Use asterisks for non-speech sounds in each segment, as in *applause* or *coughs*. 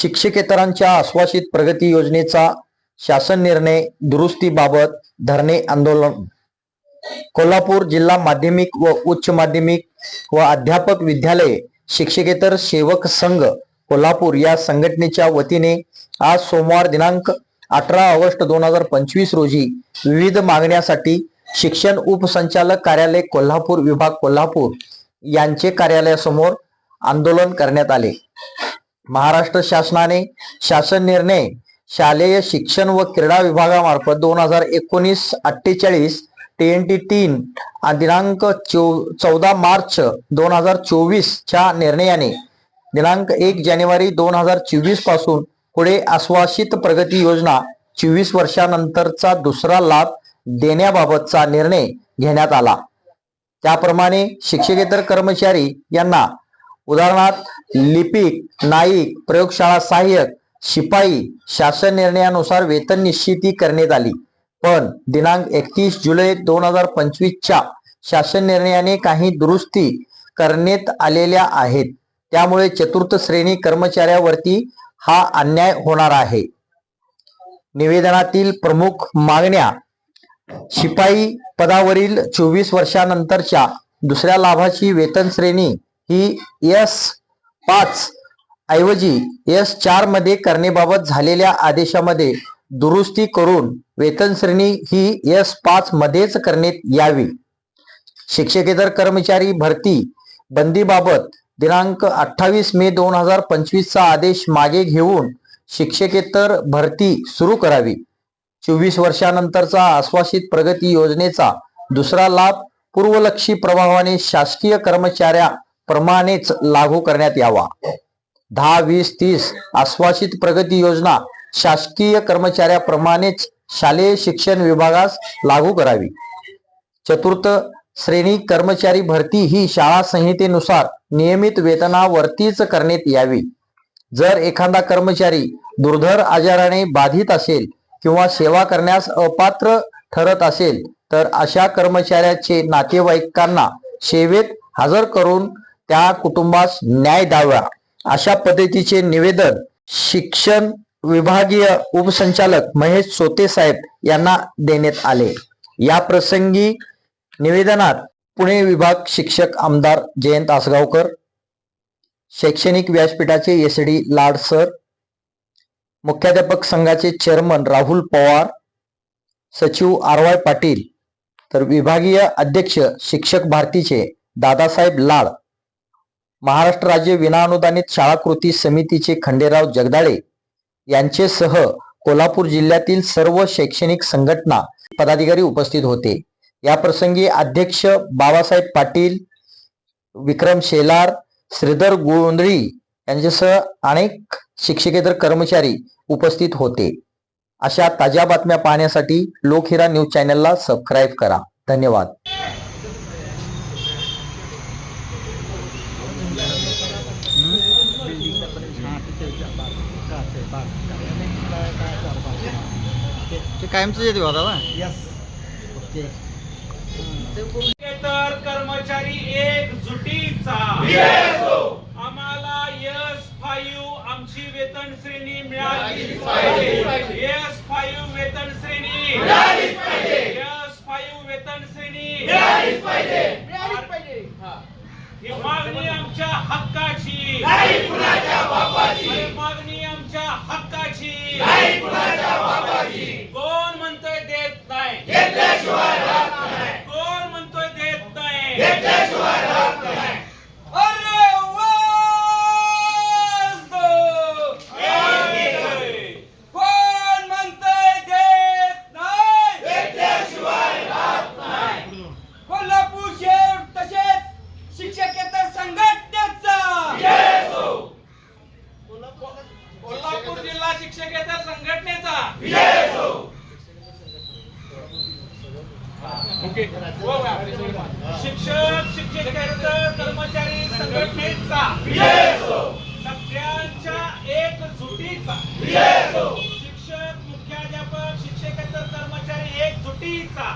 शिक्षकेतरांच्या आश्वासित प्रगती योजनेचा शासन निर्णय दुरुस्तीबाबत धरणे आंदोलन. कोल्हापूर जिल्हा माध्यमिक व उच्च माध्यमिक व अध्यापक विद्यालय शिक्षकेतर सेवक संघ कोल्हापूर या संघटनेच्या वतीने आज सोमवार दिनांक अठरा ऑगस्ट दोन हजार पंचवीस रोजी विविध मागण्यासाठी शिक्षण उपसंचालक कार्यालय कोल्हापूर विभाग कोल्हापूर यांचे कार्यालयासमोर आंदोलन करण्यात आले. महाराष्ट्र शासनाने शासन निर्णय शालेय शिक्षण व क्रीडा विभागामार्फत दोन हजार एकोणीस अठ्ठेचाळीस टी एन टी तीन दिनांक चौदा मार्च दोन हजार चोवीसच्या निर्णयाने दिनांक एक जानेवारी दोन हजार चोवीसपासून पुढे आश्वासित प्रगती योजना चोवीस वर्षानंतरचा दुसरा लाभ देण्याबाबतचा निर्णय घेण्यात आला. त्याप्रमाणे शिक्षकेतर कर्मचारी यांना उदाहरणार्थ लिपिक नाईक प्रयोगशाळा सहाय्यक शिपाई शासन निर्णयानुसार वेतन निश्चिती करण्यात आली. पण दिनांक एकतीस जुलै दोन हजार पंचवीसच्या शासन निर्णयाने काही दुरुस्ती करण्यात आलेल्या आहेत. त्यामुळे चतुर्थ श्रेणी कर्मचाऱ्यावरती हा अन्याय होणार आहे. निवेदनातील प्रमुख मागण्या शिपाई पदावरील चोवीस वर्षानंतरच्या दुसऱ्या लाभाची वेतन श्रेणी ही एस पाच ऐवजी एस चारमध्ये करण्याबाबत झालेल्या आदेशामध्ये दुरुस्ती करून वेतन श्रेणी ही एस पाच मध्येच करण्यात यावी. शिक्षकेतर कर्मचारी भरती बंदीबाबत दिनांक अठ्ठावीस मे दोन हजार पंचवीसचा आदेश मागे घेऊन शिक्षकेतर भरती सुरू करावी. चोवीस वर्षानंतरचा आश्वासित प्रगती योजनेचा दुसरा लाभ पूर्वलक्षी प्रभावाने शासकीय कर्मचाऱ्या प्रमाणेच लागू करण्यात यावा. दहा वीस तीस आश्वासित प्रगती योजना शासकीय कर्मचाऱ्याप्रमाणेच शालेय शिक्षण विभागास लागू करावी. चतुर्थ श्रेणी कर्मचारी भरती ही शाळा संहितेनुसार नियमित वेतनावरतीच करण्यात यावी. जर एखादा कर्मचारी दुर्धर आजाराने बाधित असेल किंवा सेवा करण्यास अपात्र ठरत असेल तर अशा कर्मचाऱ्याचे नातेवाईकांना सेवेत हजर करून त्या कुटुंबास न्याय द्यावा. अशा पद्धतीचे निवेदन शिक्षण विभागीय उपसंचालक महेश सोते साहेब यांना देण्यात आले. या प्रसंगी निवेदनात पुणे विभाग शिक्षक आमदार जयंत आसगावकर शैक्षणिक व्यासपीठाचे एस डी लाड सर मुख्याध्यापक संघाचे चेअरमन राहुल पवार सचिव आर वाय पाटील तर विभागीय अध्यक्ष शिक्षक भारतीचे दादासाहेब लाड महाराष्ट्र राज्य विनाअनुदानित शाळा कृती समितीचे खंडेराव जगदाळे यांचेसह कोल्हापूर जिल्ह्यातील सर्व शैक्षणिक संघटना पदाधिकारी उपस्थित होते. या प्रसंगी अध्यक्ष बाबासाहेब पाटील विक्रम शेलार श्रीधर गोंधळी यांच्यासह अनेक शिक्षकेतर कर्मचारी उपस्थित होते. अशा ताज्या बातम्या पाहण्यासाठी लोकहिरा न्यूज चॅनलला सबस्क्राईब करा. धन्यवाद. कायमच येते दादा तर कर्मचारी एक जुटीचा. आम्हाला यस फाईव्ह आमची वेतन श्रेणी मिळाली. पाहिजे. यस फाईव्ह वेतन श्रेणी. यस फाईव्ह वेतन श्रेणी. हा. ही मागणी आमच्या हक्काची. ही मागणी आमच्या हक्काची. कोण म्हणतोय देत नाही? कोण म्हणतोय देत नाही अरे वाज दो. कोण म्हणतोय देत नाही कोल्हापूर शहर तसेच शिक्षकेतर संघटनेचा कोल्हापूर जिल्हा शिक्षकेतर संघटनेचा ओके हो, शिक्षक शिक्षकेतर कर्मचारी संघटनेचा सगळ्यांच्या एक जुटीचा शिक्षक मुख्याध्यापक शिक्षकेतर कर्मचारी एक जुटीचा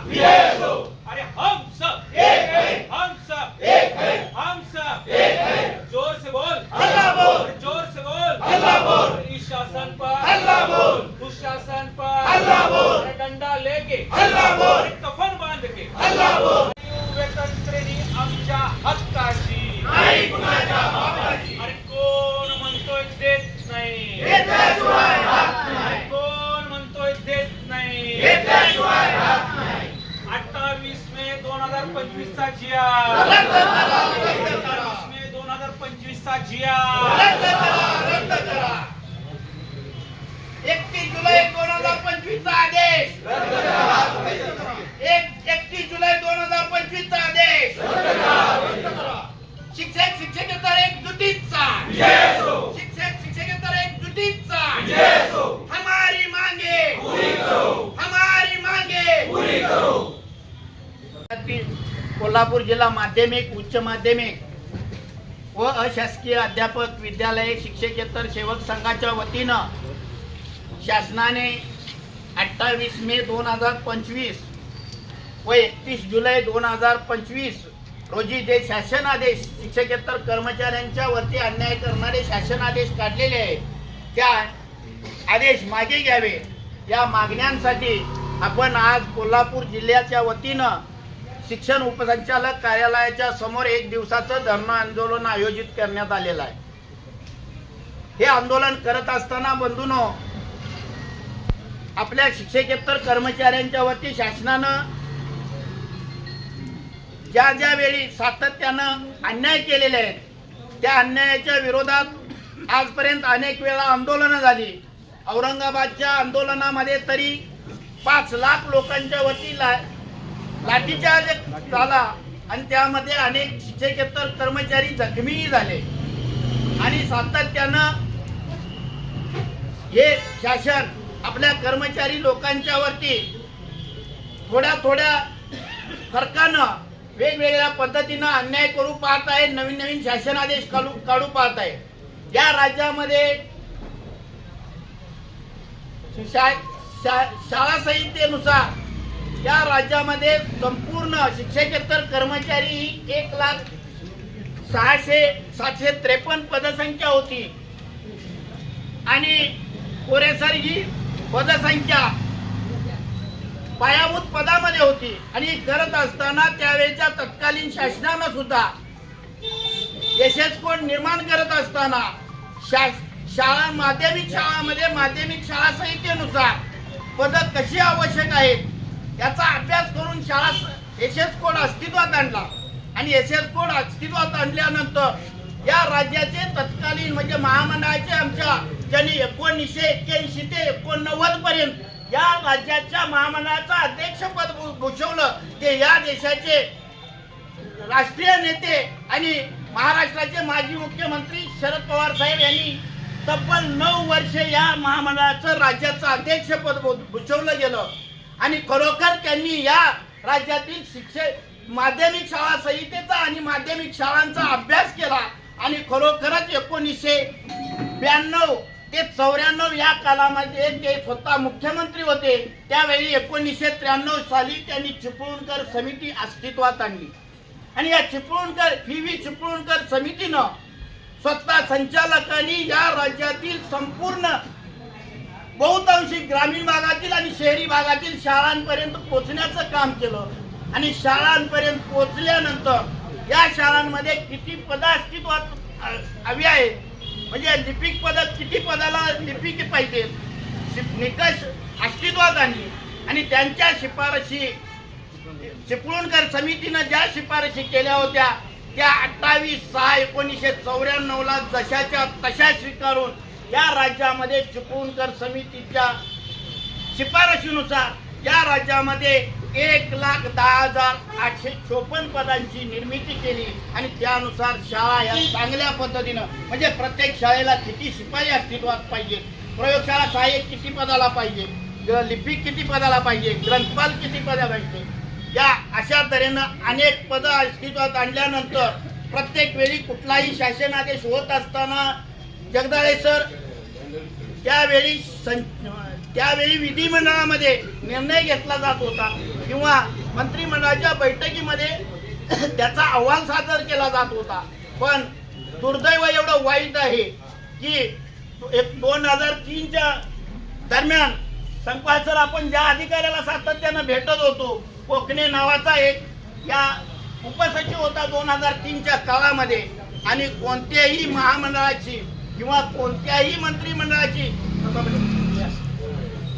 अरे हम सब हम सब हम सब जोर से बोल जोर से बोल के आणि कफन बांध के वेतन श्रेणी आमच्या हक्काची अरे कोण म्हणतोय देत नाही अरे कोण म्हणतोय देत नाही अठ्ठावीस मे दोन हजार पंचवीस चा जिया अठ्ठावीस मे दोन हजार पंचवीस चा जिया एकतीस जुलै दोन हजार पंचवीस चा आदेश एक एकतीस जुलै दोन हजार पंचवीस चा आदेश शिक्षक शिक्षकेतर एक जुटीचा शिक्षक शिक्षकेतर एक जुटीचा हमारी मांगे हमारी मांगे कोल्हापूर जिल्हा माध्यमिक उच्च माध्यमिक व अशासकीय अध्यापक विद्यालय शिक्षकेतर सेवक संघाच्या वतीनं शासनाने अठ्ठावीस मे दोन हजार पंचवीस व एकतीस जुलै दोन हजार पंचवीस रोजी जे शासनादेश शिक्षकेतर कर्मचाऱ्यांच्या वरती अन्याय करणारे शासनादेश काढलेले आहेत त्या आदेश मागे घ्यावे. या मागण्यांसाठी आपण आज कोल्हापूर जिल्ह्याच्या वतीनं शिक्षण उपसंचालक कार्यालयाच्या समोर एक दिवसाचं धरणं आंदोलन आयोजित करण्यात आलेलं आहे. हे आंदोलन करत असताना बंधूनो आपल्या शिक्षकेतर कर्मचाऱ्यांच्या वरती शासनानं ज्या ज्या वेळी सातत्यानं अन्याय केलेले आहेत त्या अन्यायाच्या विरोधात आजपर्यंत अनेक वेळा आंदोलनं झाली. औरंगाबादच्या आंदोलनामध्ये तरी पाच लाख लोकांच्या वतीला लाठीचार्ज झाला आणि त्यामध्ये अनेक शिक्षकेतर कर्मचारी जखमीही झाले. आणि सातत्यानं हे शासन आपल्या कर्मचारी लोकांच्या वरती थोड्या थोड्या फरकानं वेगवेगळ्या पद्धतीनं अन्याय करू पाहत आहे नवीन नवीन शासनादेश काढू काढू पाहत आहे. या राज्यामध्ये शा- शा- शाळा संहितेनुसार या राज्यामध्ये संपूर्ण शिक्षकेतर कर्मचारी ही एक लाख सहाशे सातशे त्रेपन्न पदसंख्या होती. आणि पुरेसर ही पदसंख्या पायाभूत पदामध्ये होती. आणि करत असताना त्यावेळेच्या तत्कालीन शासनानं सुद्धा यशस्वी कोण निर्माण करत असताना शाळा माध्यमिक शाळामध्ये माध्यमिक शाळा संहितेनुसार पद कशी आवश्यक आहेत? याचा अभ्यास करून शाळा एस एस कोड अस्तित्वात आणला. आणि एस एस कोड अस्तित्वात आणल्यानंतर या राज्याचे तत्कालीन म्हणजे महामंडळाचे आमच्या ज्यांनी एकोणीसशे एक्क्याऐंशी ते एकोणनव्वद पर्यंत या राज्याच्या महामंडळाचं अध्यक्षपद भूषवलं ते या देशाचे राष्ट्रीय नेते आणि महाराष्ट्राचे माजी मुख्यमंत्री शरद पवार साहेब यांनी तब्बल नऊ वर्ष या महामंडळाचं राज्याचं अध्यक्षपद भूषवलं गेलं. आणि खरोखर त्यांनी या राज्यातील शिक्षक माध्यमिक शाळा संहितेचा आणि माध्यमिक शाळांचा अभ्यास केला आणि खरोखरच एकोणीसशे ब्याण्णव ते चौऱ्याण्णव या कालामध्ये ते स्वतः मुख्यमंत्री होते. त्यावेळी एकोणीसशे त्र्याण्णव साली त्यांनी चिपळूणकर समिती अस्तित्वात आणली. आणि या चिपळूणकर व्ही. व्ही. चिपळूणकर समितीनं स्वतः संचालकांनी या राज्यातील संपूर्ण बहुतांशी ग्रामीण भागातील आणि शहरी भागातील शाळांपर्यंत पोचण्याचं काम केलं. आणि शाळांपर्यंत पोचल्यानंतर या शाळांमध्ये किती पद अस्तित्वात हवी आहेत म्हणजे लिपिक पद किती पदाला लिपिक पाहिजे? निकष अस्तित्वात आणली. आणि त्यांच्या शिफारशी चिपळूणकर समितीनं ज्या शिफारशी केल्या होत्या त्या अठ्ठावीस सहा एकोणीसशे चौऱ्याण्णवला जशाच्या तशा स्वीकारून या राज्यामध्ये चिपळूणकर समितीच्या शिफारशीनुसार या राज्यामध्ये एक लाख दहा हजार आठशे चोपन्न पदांची निर्मिती केली आणि त्यानुसार शाळा या चांगल्या पद्धतीनं म्हणजे प्रत्येक शाळेला किती शिपाई अस्तित्वात पाहिजे प्रयोगशाळा सहाय्यक किती पदाला पाहिजे ग- लिपिक किती पदाला पाहिजे ग्रंथपाल किती पदाला पाहिजे या अशा तऱ्हेनं अनेक पदं अस्तित्वात आणल्यानंतर प्रत्येक वेळी कुठलाही शासनादेश होत असताना जगदाळे सर त्यावेळी सं त्यावेळी विधिमंडळामध्ये निर्णय घेतला जात होता. किंवा मंत्रिमंडळाच्या बैठकीमध्ये *coughs* त्याचा अहवाल सादर केला जात होता. पण दुर्दैव एवढं वाईट आहे की एक दोन हजार तीनच्या दरम्यान संकपाळ सर आपण ज्या अधिकाऱ्याला सातत्यानं भेटत होतो कोकणे नावाचा एक या उपसचिव होता दोन हजार तीनच्या काळामध्ये. आणि कोणत्याही महामंडळाची किंवा कोणत्याही मंत्रिमंडळाची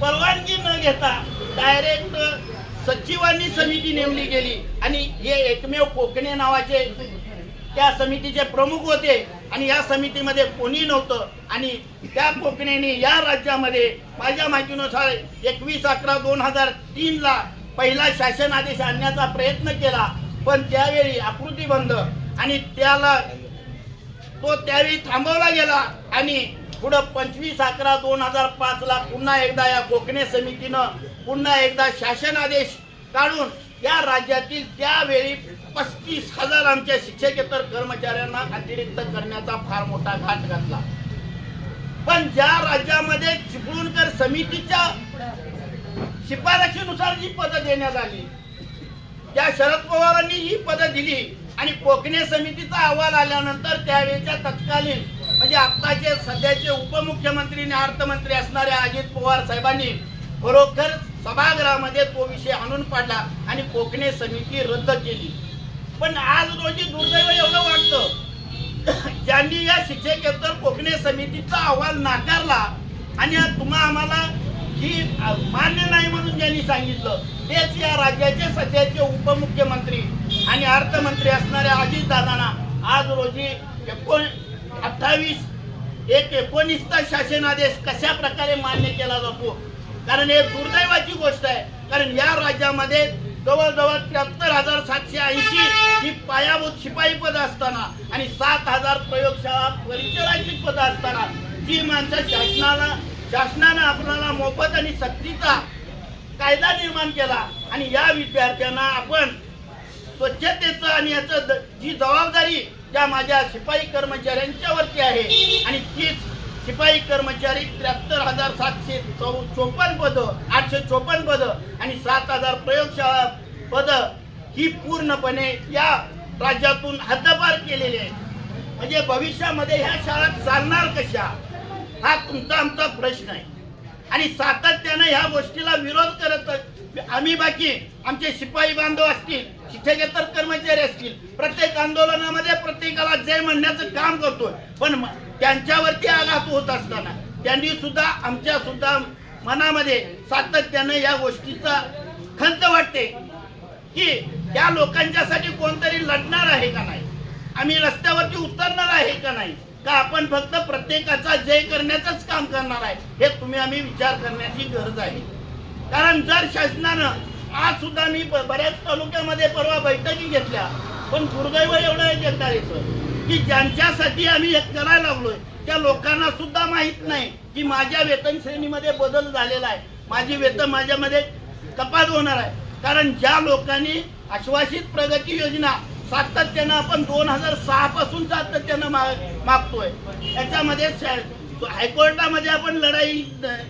परवानगी न घेता डायरेक्ट सचिवांनी समिती नेमली गेली. आणि हे एकमेव कोकणे नावाचे त्या समितीचे प्रमुख होते. आणि या समितीमध्ये कोणी नव्हतं. आणि त्या कोकणेने या राज्यामध्ये माझ्या माहितीनुसार एकवीस अकरा दोन हजार तीनला पहिला शासन आदेश आणण्याचा प्रयत्न केला. पण त्यावेळी आकृती बंद. आणि त्याला तो त्यावेळी थांबवला गेला आणि पुढं पंचवीस अकरा दोन हजार पाच ला पुन्हा एकदा या गोखणे समितीनं पुन्हा एकदा शासन आदेश काढून या राज्यातील त्यावेळी पस्तीस हजार आमच्या शिक्षकेतर कर्मचाऱ्यांना अतिरिक्त करण्याचा फार मोठा घाट घातला. पण ज्या राज्यामध्ये चिपळूणकर समितीच्या शिफारशीनुसार जी पदं देण्यात आली त्या शरद पवारांनी ही पदं दिली आणि कोकणे समितीचा अहवाल आल्यानंतर त्यावेळेच्या तत्कालीन म्हणजे आत्ताचे सध्याचे उपमुख्यमंत्री आणि अर्थमंत्री असणाऱ्या अजित पवार साहेबांनी खरोखर सभागृहामध्ये तो विषय आणून पाडला आणि कोकणे समिती रद्द केली. पण आज रोजी दुर्दैव एवढं वाटतं ज्यांनी या शिक्षकेतर कोकणे समितीचा अहवाल नाकारला आणि तुम्हा आम्हाला ही मान्य नाही म्हणून ज्यांनी सांगितलं तेच या राज्याचे सध्याचे उपमुख्यमंत्री आणि अर्थमंत्री असणाऱ्या अजित दादांना आज रोजी एकोण अठ्ठावीस एक एकोणीसचा शासन आदेश कशा प्रकारे मान्य केला जातो? कारण हे दुर्दैवाची गोष्ट आहे. कारण या राज्यामध्ये जवळजवळ त्र्याहत्तर हजार सातशे ऐंशी ही पायाभूत शिपाई पद असताना आणि सात हजार प्रयोगशाळा परिचयाची पद असताना जी माणसं शासनाला शासनानं आपल्याला मोफत आणि सक्तीचा कायदा निर्माण केला आणि या विद्यार्थ्यांना आपण स्वच्छतेचं आणि याचं द- जी जबाबदारी त्या माझ्या शिपाई कर्मचाऱ्यांच्यावरती आहे आणि तीच शिपाई कर्मचारी त्र्याहत्तर हजार सातशे चौ चोपन्न पदं आठशे चोपन्न पदं आणि सात हजार प्रयोगशाळा पदं ही पूर्णपणे या राज्यातून हद्दपार केलेली आहेत. म्हणजे भविष्यामध्ये ह्या शाळा चालणार कशा हा तुमचा आमचा प्रश्न आहे. आणि सातत्यानं ह्या गोष्टीला विरोध करत आम्ही बाकी आमचे शिपाई बांधव असतील शिक्षकेतर कर्मचारी असतील प्रत्येक आंदोलनामध्ये प्रत्येकाला जय म्हणण्याचं काम करतोय. पण त्यांच्यावरती आघात होत असताना त्यांनी सुद्धा आमच्या सुद्धा मनामध्ये सातत्यानं या गोष्टीचा खंत वाटते की त्या लोकांच्यासाठी कोणतरी लढणार आहे का नाही? आम्ही रस्त्यावरती उतरणार आहे का नाही? का आपण फक्त प्रत्येकाचा जय करण्याचंच काम करणार आहे? हे तुम्ही आम्ही विचार करण्याची गरज आहे. कारण जर शासनानं आज सुद्धा मी ब- बऱ्याच तालुक्यामध्ये परवा बैठकी घेतल्या पण दुर्दैव एवढं आहे जगदाळेचं की ज्यांच्यासाठी आम्ही हे करायला लागलोय त्या लोकांना सुद्धा माहीत नाही की माझ्या वेतन श्रेणीमध्ये बदल झालेला आहे. माझी वेतन माझ्यामध्ये कपात होणार आहे. कारण ज्या लोकांनी आश्वासित प्रगती योजना सातत्यानं आपण दोन हजार सहा पासून सातत्यानं मागतोय याच्यामध्ये हायकोर्टामध्ये आपण लढाई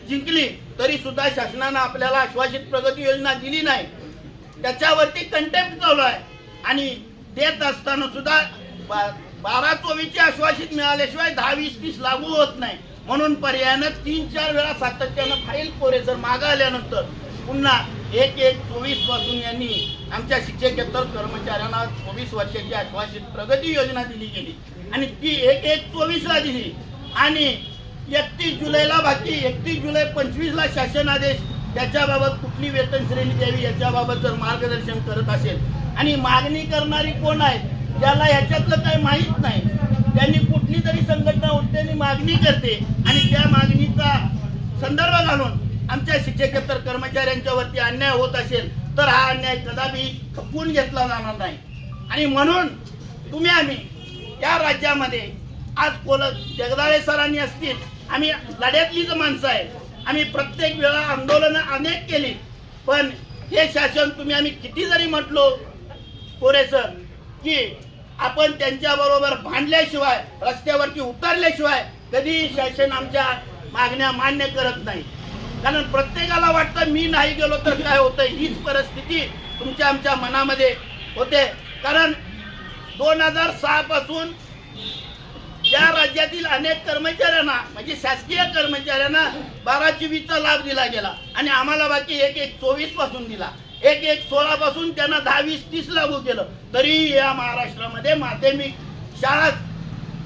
जिंकली तरी सुद्धा शासनानं आपल्याला आश्वासित प्रगती योजना दिली नाही. त्याच्यावरती कंटेम्प्ट चालू आहे. आणि देत असताना सुद्धा बा- बारा चोवीसचे आश्वासित मिळाल्याशिवाय दहा वीस तीस लागू होत नाही. म्हणून पर्यायानं तीन चार वेळा सातत्यानं फाईल कोरे जर मागं आल्यानंतर पुन्हा एक एक चोवीसपासून यांनी आमच्या शिक्षकेतर कर्मचाऱ्यांना चोवीस वर्षाची आश्वासित प्रगती योजना दिली गेली. आणि ती एक एक चोवीसला दिली. आणि एकतीस जुलैला बाकी एकतीस जुलै पंचवीसला शासन आदेश. त्याच्याबाबत कुठली वेतन श्रेणी द्यावी याच्याबाबत जर मार्गदर्शन करत असेल. आणि मागणी करणारी कोण आहे ज्याला ह्याच्यातलं काही माहीत नाही त्यांनी कुठली तरी संघटना उठते आणि मागणी करते. आणि त्या मागणीचा संदर्भ घालून आमच्या शिक्षकेतर कर्मचाऱ्यांच्या वरती अन्याय होत असेल तर हा अन्याय कदापि खपवून घेतला जाणार नाही. आणि म्हणून तुम्ही आम्ही या राज्यामध्ये आज कोल जगदाळे सरांनी असतील. आम्ही लढ्यातलीच माणसं आहे आम्ही प्रत्येक वेळा आंदोलनं अनेक केली. पण हे शासन तुम्ही आम्ही किती जरी म्हटलो कोरे सर की आपण त्यांच्या बरोबर भांडल्याशिवाय रस्त्यावरती उतरल्याशिवाय कधी शासन आमच्या मागण्या मान्य करत नाही. कारण प्रत्येकाला वाटतं मी नाही गेलो तर काय होतं? हीच परिस्थिती तुमच्या आमच्या मनामध्ये होते. कारण दोन हजार सहा पासून या राज्यातील अनेक कर्मचाऱ्यांना म्हणजे शासकीय कर्मचाऱ्यांना बारा चोवीसचा लाभ दिला गेला. आणि आम्हाला बाकी एक एक चोवीसपासून दिला. एक एक सोळा पासून त्यांना दहा वीस तीस लागू केलं. तरी या महाराष्ट्रामध्ये माध्यमिक शाळा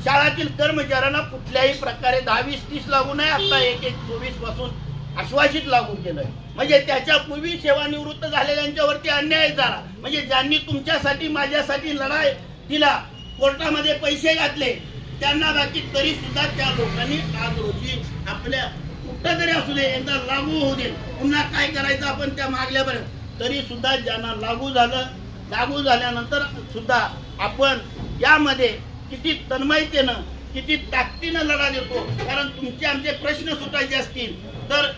शाळातील कर्मचाऱ्यांना कुठल्याही प्रकारे दहा वीस तीस लागू नाही आता एक एक चोवीसपासून आश्वासित लागू केलंय. म्हणजे त्याच्या पूर्वी सेवानिवृत्त झालेल्यांच्यावरती अन्याय झाला. म्हणजे ज्यांनी तुमच्यासाठी माझ्यासाठी लढाई दिला कोर्टामध्ये पैसे घातले त्यांना बाकी तरी सुद्धा त्या लोकांनी आज रोजी आपल्या कुठं तरी असू दे एकदा लागू होऊ दे. पुन्हा काय करायचं आपण त्या मागल्यापर्यंत तरी सुद्धा ज्यांना लागू झालं लागू झाल्यानंतर सुद्धा आपण यामध्ये किती तन्मयतेनं किती ताकदीनं लढा देतो. कारण तुमचे आमचे प्रश्न सुटायचे असतील. तर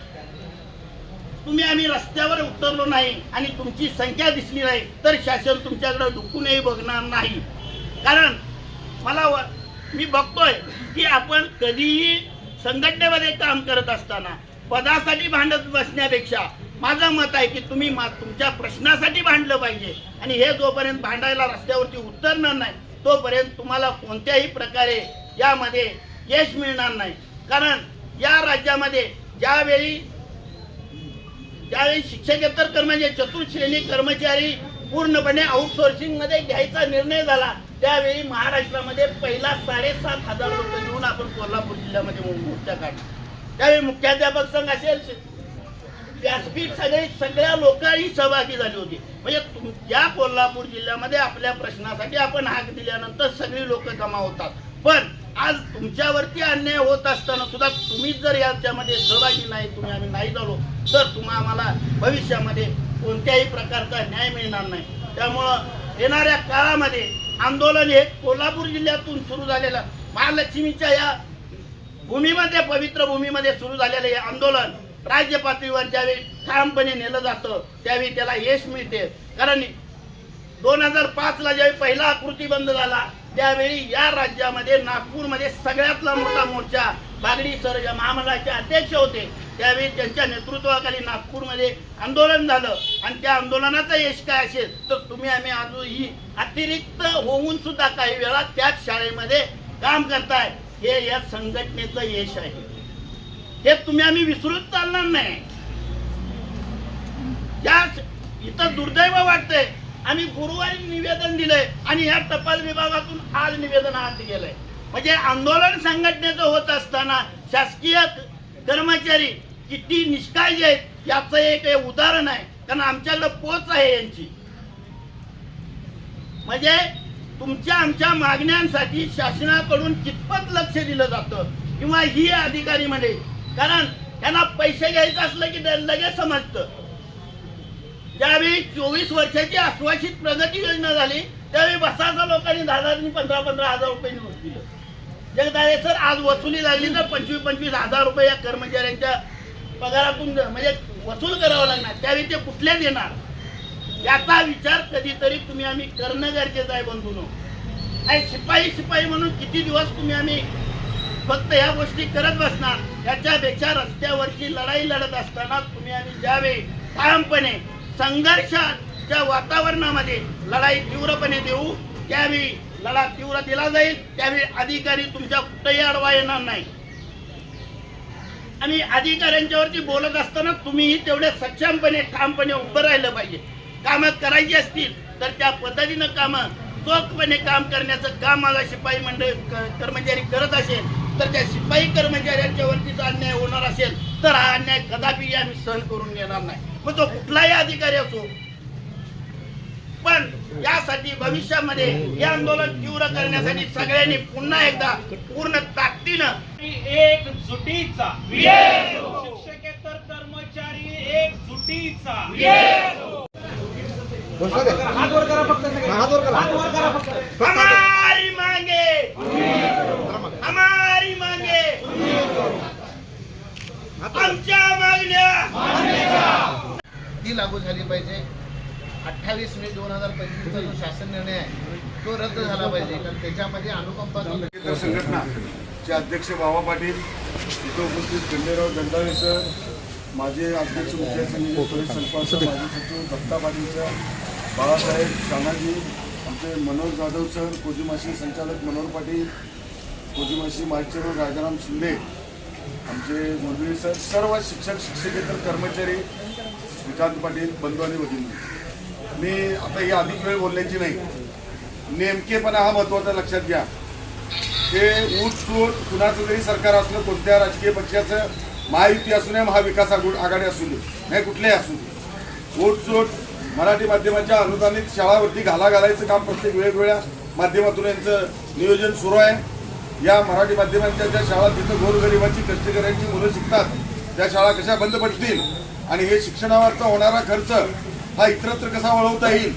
तुम्ही आम्ही रस्त्यावर उतरलो नाही आणि तुमची संख्या दिसली नाही तर शासन तुमच्याकडे दुखूनही बघणार नाही. कारण मला मी बघतोय की आपण कधीही संघटनेमध्ये काम करत असताना पदासाठी भांडत बसण्यापेक्षा माझं मत आहे की तुम्ही मा- तुमच्या प्रश्नासाठी भांडलं पाहिजे. आणि हे जोपर्यंत भांडायला रस्त्यावरती उतरणार नाही तोपर्यंत तुम्हाला कोणत्याही प्रकारे यामध्ये यश मिळणार नाही. कारण या राज्यामध्ये ज्यावेळी ज्यावेळी शिक्षकेतर कर्मचारी चतुर्श्रेणी कर्मचारी पूर्णपणे आउटसोर्सिंगमध्ये घ्यायचा निर्णय झाला त्यावेळी महाराष्ट्रामध्ये पहिला साडेसात हजार रुपये देऊन आपण कोल्हापूर जिल्ह्यामध्ये मोर्चा काढला. त्यावेळी मुख्याध्यापक संघ असेल व्यासपीठ सगळे सगळ्या लोकांनी सहभागी झाली होती. म्हणजे तुमच्या कोल्हापूर जिल्ह्यामध्ये आपल्या प्रश्नासाठी आपण हाक दिल्यानंतर सगळी लोक जमा होतात. पण आज तुमच्यावरती अन्याय होत असताना सुद्धा तुम्हीच जर याच्यामध्ये सहभागी नाही तुम्ही आम्ही नाही झालो तर तुम्हा आम्हाला भविष्यामध्ये कोणत्याही प्रकारचा न्याय मिळणार नाही. त्यामुळं येणाऱ्या काळामध्ये आंदोलन हे कोल्हापूर जिल्ह्यातून सुरू झालेलं महालक्ष्मीच्या या भूमीमध्ये पवित्र भूमीमध्ये सुरू झालेलं हे आंदोलन राज्य पातळीवर ज्यावेळी ठामपणे नेलं जातं त्यावेळी त्याला यश मिळते. कारण दोन हजार पाचला ज्यावेळी पहिला आकृती बंद झाला त्यावेळी या राज्यामध्ये नागपूरमध्ये सगळ्यातला मोठा मोर्चा बागडी सर या महामंडळाचे अध्यक्ष होते त्यावेळी त्यांच्या नेतृत्वाखाली नागपूरमध्ये आंदोलन झालं. आणि त्या आंदोलनाचं यश काय असेल तर तुम्ही आम्ही आजही अतिरिक्त होऊन सुद्धा काही वेळा त्याच शाळेमध्ये काम करताय. हे या संघटनेचं यश आहे. हे तुम्ही आम्ही विसरून चालणार नाही. त्याच इथं दुर्दैव वाटतंय. आम्ही गुरुवारी निवेदन दिलंय आणि या टपाल विभागातून आज निवेदन हात गेलंय. म्हणजे आंदोलन संघटनेचं होत असताना शासकीय कर्मचारी किती निष्काळजी आहेत याचं एक उदाहरण आहे. कारण आमच्याकडं पोच आहे यांची. म्हणजे तुमच्या आमच्या मागण्यांसाठी शासनाकडून कितपत लक्ष दिलं जातं? किंवा ही अधिकारी म्हणे कारण त्यांना पैसे घ्यायचं असलं की लगेच समजतं. ज्यावेळी चोवीस वर्षाची आश्वासित प्रगती योजना झाली त्यावेळी बसाचा लोकांनी दहा हजार पंधरा पंधरा हजार रुपये निवड दिलं. जगदाळे सर आज वसुली लागली तर पंचवीस पंचवीस हजार रुपये या कर्मचाऱ्यांच्या पगारातून ज- म्हणजे वसूल करावं लागणार त्यावेळी ते कुठल्या देणार याचा विचार कधीतरी तुम्ही आम्ही करणं गरजेचं आहे बंधूनो. आणि शिपाई शिपाई म्हणून किती दिवस तुम्ही आम्ही फक्त ह्या गोष्टी करत बसणार? याच्यापेक्षा रस्त्यावरची लढाई लढत असताना तुम्ही आम्ही ज्यावेळी ठामपणे संघर्षाच्या वातावरणामध्ये लढाई तीव्रपणे देऊ त्यावेळी लढा तीव्र दिला जाईल त्यावेळी अधिकारी तुमच्या कुठेही अडवा येणार नाही. आणि अधिकाऱ्यांच्यावरती बोलत असताना तुम्हीही तेवढे सक्षमपणे ठामपणे उभं राहिलं पाहिजे. कामं करायची असतील तर त्या पद्धतीनं कामं चोखपणे काम करण्याचं काम माझा शिपाई मंडळ कर्मचारी करत असेल तर त्या शिपाई कर्मचाऱ्यांच्या वरतीचा अन्याय होणार असेल तर हा अन्याय कदापि आम्ही सहन करून घेणार नाही. मग तो कुठलाही अधिकारी असो पण यासाठी भविष्यामध्ये हे आंदोलन तीव्र करण्यासाठी सगळ्यांनी पुन्हा एकदा पूर्ण ताकदीनं एकजुटीचा. शिक्षकेतर कर्मचारी एकजुटीचा. हमारी मांगे! हमारी मांगे! आमच्या मागण्या! ती लागू झाली पाहिजे. अठ्ठावीस मे दोन हजार पंचवीसचा जो शासन निर्णय आहे तो रद्द झाला पाहिजे. कारण त्याच्यामध्ये अनुकंपा संघटनाचे अध्यक्ष बाबा पाटील इथं उपस्थित खंडेराव दंडाळे सर माझे अध्यक्ष मुख्य माजी सचिव दत्ता पाटील सर बाळासाहेब सानाजी आमचे मनोज जाधव सर कोजिमाशी संचालक मनोहर पाटील कोजिमाशी माहेश्वर राजाराम शिंदे आमचे गोंधळी सर सर्व शिक्षक शिक्षकेतर कर्मचारी श्रीकांत पाटील बंधू आणि भगिनी मी आता ही अधिक वेळ बोलण्याची नाही. नेमकेपणा हा महत्त्वाचा लक्षात घ्या. हे ऊट कुणाचं जरी सरकार असलं कोणत्या राजकीय पक्षाचं महायुती असू नये महाविकास आघाडी आघाडी असू दे नाही कुठलेही असू दे. ऊट मराठी माध्यमाच्या अनुदानित शाळावरती घाला घालायचं काम प्रत्येक वेगवेगळ्या माध्यमातून यांचं नियोजन सुरू आहे. या मराठी माध्यमांच्या ज्या शाळा तिथं गोरगरिबांची कष्टकऱ्यांची मुलं शिकतात त्या शाळा कशा बंद पडतील? आणि हे शिक्षणावरचा होणारा खर्च हा इतरत्र कसा वळवता येईल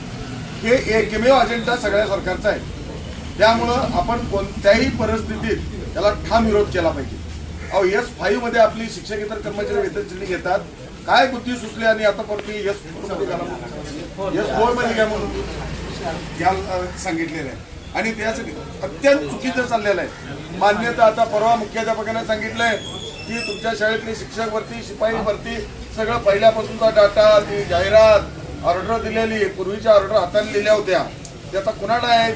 हे एकमेव अजेंडा सगळ्या सरकारचा आहे. त्यामुळं आपण कोणत्याही परिस्थितीत त्याला ठाम विरोध केला पाहिजे. अहो एस फाईव्हमध्ये आपली शिक्षकेतर कर्मचारी वेतन श्रेणी घेतात. काय बुद्धी सुचली आणि आता परत एस एस फोरमध्ये घ्या म्हणून. सांगितलेलं आहे. आणि त्यासाठी अत्यंत चुकीचं चाललेलं आहे. मान्यता आता परवा मुख्याध्यापकाने सांगितलंय की तुमच्या शाळेतली शिक्षक भरती शिपाई भरती सगळं पहिल्यापासूनचा डाटा ती जाहिरात ऑर्डर दिलेली पूर्वीच्या ऑर्डर हाताने लिहिल्या होत्या. ते आता कुणाला आहेत?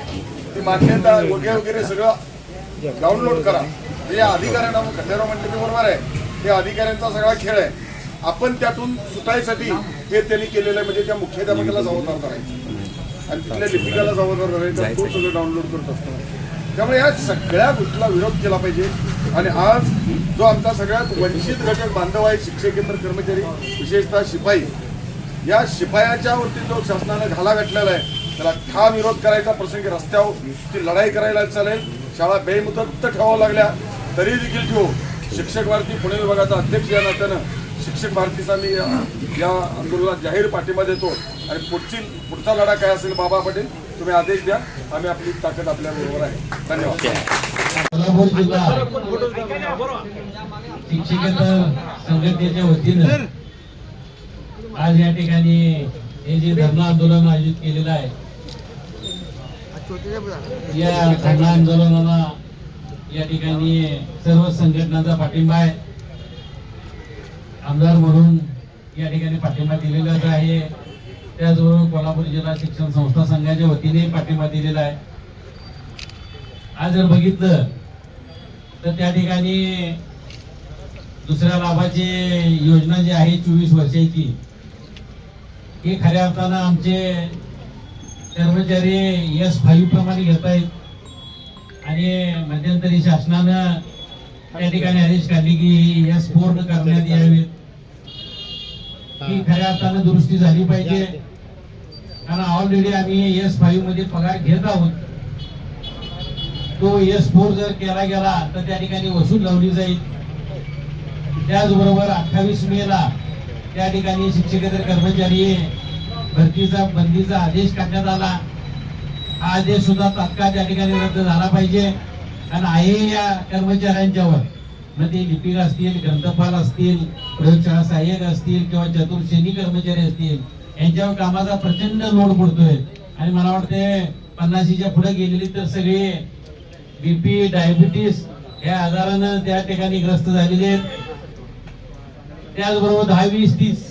ती मान्यता वगैरे वगैरे सगळं डाउनलोड करा. हे या अधिकाऱ्यांना मग खंडेराव म्हणते ते बरोबर आहे. हे अधिकाऱ्यांचा सगळा खेळ आहे. आपण त्यातून सुटायसाठी हे त्यांनी केलेलं आहे. म्हणजे त्या मुख्याध्यापकाला जबाबदार धरायचं. आणि तिथल्या लिपिकाला जबाबदार धरायचं. आणि तो सगळं डाउनलोड करत असतो. त्यामुळे या सगळ्या गोष्टीला विरोध केला पाहिजे. आणि आज जो आमचा सगळ्यात वंचित घटक बांधव आहे शिक्षकेतर कर्मचारी विशेषतः शिपाई या शिपायाच्या वरती जो शासनानं घाला घातलेला आहे त्याला ठाम विरोध करायचा प्रसंगी रस्त्यावर ती लढाई करायला चालेल. शाळा बेमुदत ठेवावं लागल्या तरी देखील ठेवू. शिक्षक भारती पुणे विभागाचा अध्यक्ष या नात्यानं शिक्षक भारतीचा मी या आंदोलनात जाहीर पाठिंबा देतो. आणि पुढची पुढचा लढा काय असेल बाबा पाटील तुम्ही आदेश द्या. आम्ही आपली ताकद आपल्या बरोबर आहे. धन्यवाद. शिक्षकेतर संघटनेच्या वतीनं आज या ठिकाणी हे जे धरणं आंदोलन आयोजित केलेलं आहे या धरणं आंदोलनाला या ठिकाणी सर्व संघटनांचा पाठिंबा आहे. आमदार म्हणून या ठिकाणी पाठिंबा दिलेलाच आहे त्याचबरोबर कोल्हापूर जिल्हा शिक्षण संस्था संघाच्या वतीने पाठिंबा दिलेला आहे. आज जर बघितलं तर त्या ठिकाणी दुसऱ्या लाभाची योजना जी आहे चोवीस वर्षाची ही खऱ्या अर्थानं आमचे कर्मचारी एस फाईव्ह प्रमाणे घेत आहेत आणि मध्यंतरी शासनानं त्या ठिकाणी आदेश काढले की एस फोर करण्यात यावेत ही खऱ्या अर्थानं दुरुस्ती झाली पाहिजे. कारण ऑलरेडी आम्ही एस फाईव्हमध्ये पगार घेत आहोत. तो एस फोर जर केला गेला तर त्या ठिकाणी वसूल लावली जाईल. त्याचबरोबर अठ्ठावीस मे ला त्या ठिकाणी शिक्षकेतर कर्मचारी भरतीचा बंदीचा आदेश काढण्यात आला. हा आदेश सुद्धा तात्काळ त्या ठिकाणी रद्द झाला पाहिजे. आणि आहे या कर्मचाऱ्यांच्यावर. मग ते लिपिक असतील ग्रंथपाल असतील प्रयोगशाळा सहाय्यक असतील किंवा चतुर्श्रेणी कर्मचारी असतील यांच्यावर कामाचा प्रचंड लोड पडतोय. आणि मला वाटते पन्नाशीच्या पुढे गेलेली तर सगळे बीपी डायबिटीस या आजारानं त्या ठिकाणी ग्रस्त झालेले आहेत. त्याचबरोबर दहा वीस तीस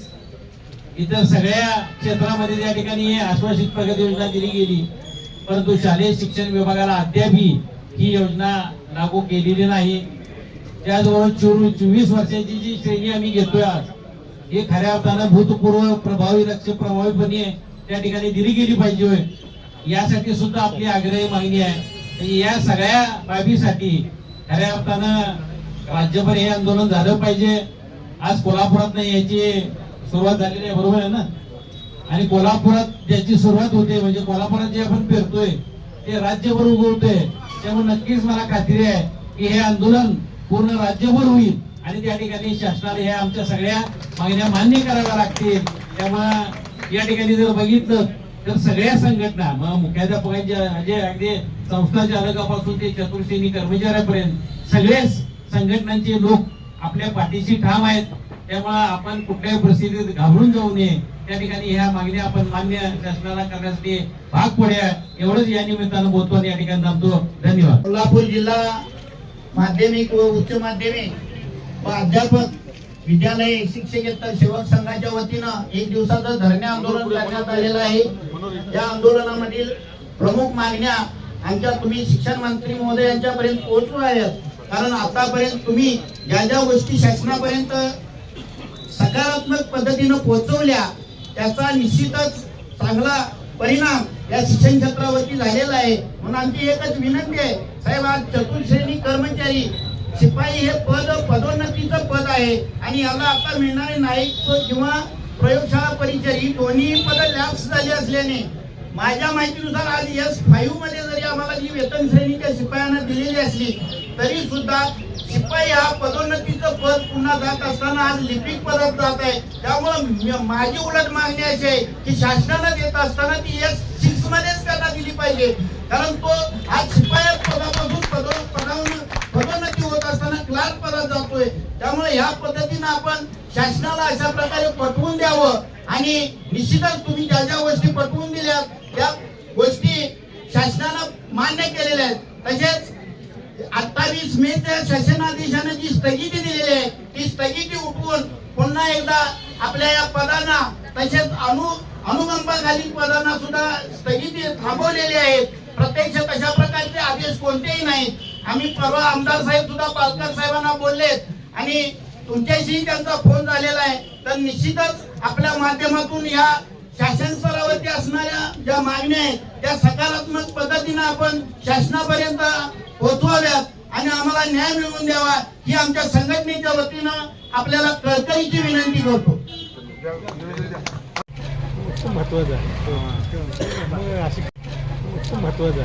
इतर सगळ्या क्षेत्रामध्ये त्या ठिकाणी आश्वासित प्रगती योजना दिली गेली. परंतु शालेय शिक्षण विभागाला अद्यापही ही योजना लागू केलेली नाही. त्याचबरोबर चोवीस चोवीस वर्षाची जी श्रेणी आम्ही घेतोय आज ही खऱ्या अर्थानं भूतपूर्व प्रभावी लक्ष प्रभावीपणे त्या ठिकाणी दिली गेली पाहिजे यासाठी सुद्धा आपली आग्रही मागणी आहे. या सगळ्या बाबीसाठी खऱ्या अर्थानं राज्यभर हे आंदोलन झालं पाहिजे. आज कोल्हापुरात नाही याची सुरुवात झालेली आहे बरोबर आहे ना? आणि कोल्हापुरात ज्याची सुरुवात होते म्हणजे कोल्हापुरात जे आपण फिरतोय ते राज्यभर उगवतोय त्यामुळे नक्कीच मला खात्री आहे की हे आंदोलन पूर्ण राज्यभर होईल. आणि त्या ठिकाणी शासनाला ह्या आमच्या सगळ्या मागण्या मान्य कराव्या लागतील. त्यामुळे या ठिकाणी जर बघितलं तर सगळ्या संघटना मग मुख्याध्यापकांच्या म्हणजे अगदी संस्था चालकापासून ते चतुर्श्रेणी कर्मचाऱ्यापर्यंत सगळेच संघटनांचे लोक आपल्या पाठीशी ठाम आहेत. त्यामुळे आपण कुठल्याही परिस्थितीत घाबरून जाऊ नये. त्या ठिकाणी ह्या मागण्या आपण मान्य शासनाला करण्यासाठी भाग पडूया एवढंच या निमित्तानं बोलतो या ठिकाणी थांबतो. धन्यवाद. कोल्हापूर जिल्हा माध्यमिक व उच्च माध्यमिक व अध्यापक विद्यालय शिक्षकेतर सेवक संघाच्या वतीनं एक दिवसाचं धरणे आंदोलन करण्यात आलेलं आहे. या आंदोलनामधील प्रमुख मागण्या आमच्या तुम्ही शिक्षण मंत्री महोदय यांच्यापर्यंत पोहोचलो आहेत. कारण आतापर्यंत तुम्ही ज्या ज्या गोष्टी शासनापर्यंत सकारात्मक पद्धतीनं पोहोचवल्या त्याचा निश्चितच चांगला परिणाम या शिक्षण क्षेत्रावरती झालेला आहे. म्हणून आमची एकच विनंती आहे साहेब आज चतुर्श्रेणी कर्मचारी शिपाई हे पद पदोन्नतीचं पद आहे आणि याला आता मिळणारे नाईक किंवा प्रयोगशाळा परिचय ही दोन्ही पद लॅप्स झाली असल्याने माझ्या माहितीनुसार आज एस फाईव्हमध्ये जरी आम्हाला जी वेतन श्रेणी त्या शिपायांना दिलेली असली तरी सुद्धा शिपाई हा पदोन्नतीचं पद पुन्हा जात असताना आज लिपिक पदात जात आहे. त्यामुळं माझी उलट मागणी अशी आहे की शासनानं देत असताना ती एस सिक्स मध्येच त्यांना दिली पाहिजे. कारण तो आज शिपाया पदापासून पदो पदावरून पदोन्नती होत असताना क्लार्क पदात जातोय. त्यामुळे ह्या पद्धतीनं आपण शासनाला अशा प्रकारे पटवून द्यावं. आणि निश्चितच तुम्ही ज्या ज्या गोष्टी पटवून दिल्या त्या गोष्टी शासनानं मान्य केलेल्या आहेत. तसेच अठ्ठावीस मेच्या शासनादेशाने जी स्थगिती दिलेली आहे ती स्थगिती उठवून पुन्हा एकदा आपल्या या पदांना तसेच अनु अनुकंपाखालील पदांना सुद्धा स्थगिती थांबवलेली आहे. प्रत्यक्ष कशा प्रकारचे आदेश कोणतेही नाहीत. आम्ही परवा आमदार साहेब सुद्धा पालकर साहेबांना बोललेत. आणि तुमच्याशी त्यांचा फोन झालेला आहे. तर निश्चितच आपल्या माध्यमातून या शासन स्तरावरती असणाऱ्या ज्या मागण्या आहेत त्या सकारात्मक पद्धतीनं आपण शासनापर्यंत पोहोचवाव्यात आणि आम्हाला न्याय मिळवून द्यावा ही आमच्या संघटनेच्या वतीनं आपल्याला कळकळीची विनंती करतो. खूप महत्वाचं आहे. महत्वाचं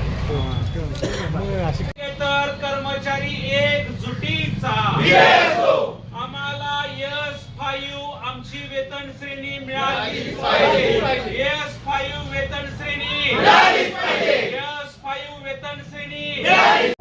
कर्मचारी एकजुटीचा. फाईव्ह आमची वेतन श्रेणी मिळाली पाहिजे. एस फाईव्ह वेतन श्रेणी. एस फाईव्ह वेतन श्रेणी.